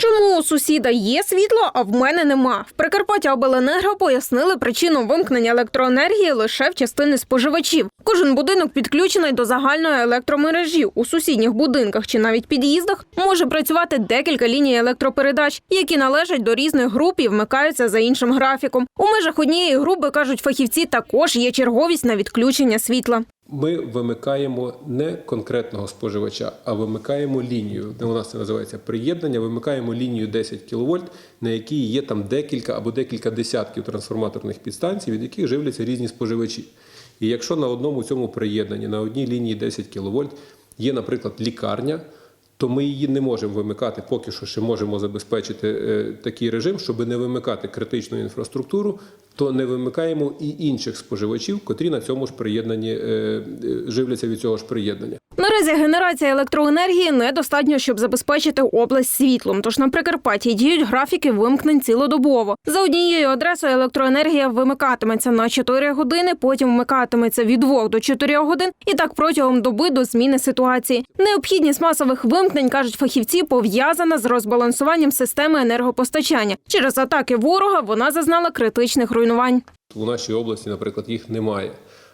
Чому у сусіда є світло, а в мене нема? В Прикарпаття Обленерго пояснили причину вимкнення електроенергії лише в частини споживачів. Кожен будинок підключений до загальної електромережі. У сусідніх будинках чи навіть під'їздах може працювати декілька ліній електропередач, які належать до різних груп і вмикаються за іншим графіком. У межах однієї групи кажуть фахівці, також є черговість на відключення світла. Ми вимикаємо не конкретного споживача, а вимикаємо лінію. У нас це називається приєднання. Вимикаємо лінію 10 кВт, на якій є там декілька або декілька десятків трансформаторних підстанцій, від яких живляться різні споживачі. І якщо на одному цьому приєднанні, на одній лінії 10 кВт є, наприклад, лікарня, то ми її не можемо вимикати, поки що ще можемо забезпечити е, такий режим, щоб не вимикати критичну інфраструктуру, то не вимикаємо і інших споживачів, котрі на цьому ж приєднанні е, е, живляться від цього ж приєднання. Наразі генерація електроенергії недостатньо, щоб забезпечити область світлом. Тож на Прикарпатті діють графіки вимкнень цілодобово. За однією адресою електроенергія вимикатиметься на 4 години, потім вмикатиметься від 2 до 4 годин, і так протягом доби до зміни ситуації. Необхідність масових вимкнень кажуть фахівці, пов'язана з розбалансуванням системи енергопостачання. Через атаки ворога вона зазнала критичних руйнувань. У нашій області, наприклад, їх немає,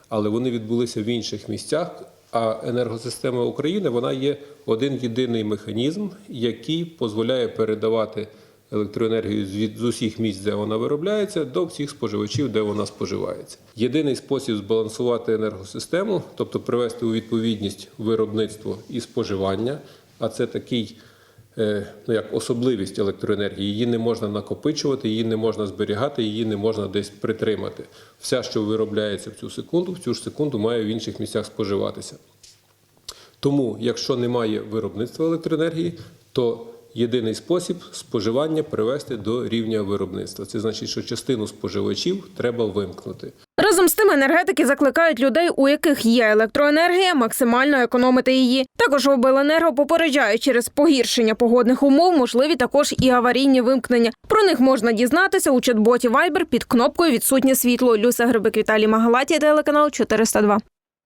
але вони відбулися в інших місцях. А енергосистема України вона є один єдиний механізм, який дозволяє передавати електроенергію з усіх місць, де вона виробляється, до всіх споживачів, де вона споживається. Єдиний спосіб збалансувати енергосистему, тобто привести у відповідність виробництво і споживання, а це такий ну, як особливість електроенергії. Її не можна накопичувати, її не можна зберігати, її не можна десь притримати. Вся, що виробляється в цю секунду, в цю ж секунду має в інших місцях споживатися. Тому, якщо немає виробництва електроенергії, то єдиний спосіб споживання привести до рівня виробництва. Це значить, що частину споживачів треба вимкнути. Разом з тим енергетики закликають людей, у яких є електроенергія, максимально економити її. Також обленерго попереджають через погіршення погодних умов, можливі також і аварійні вимкнення. Про них можна дізнатися у чат-боті Viber під кнопкою Відсутнє світло. Люся Грибик Віталій Магалаті, телеканал 402.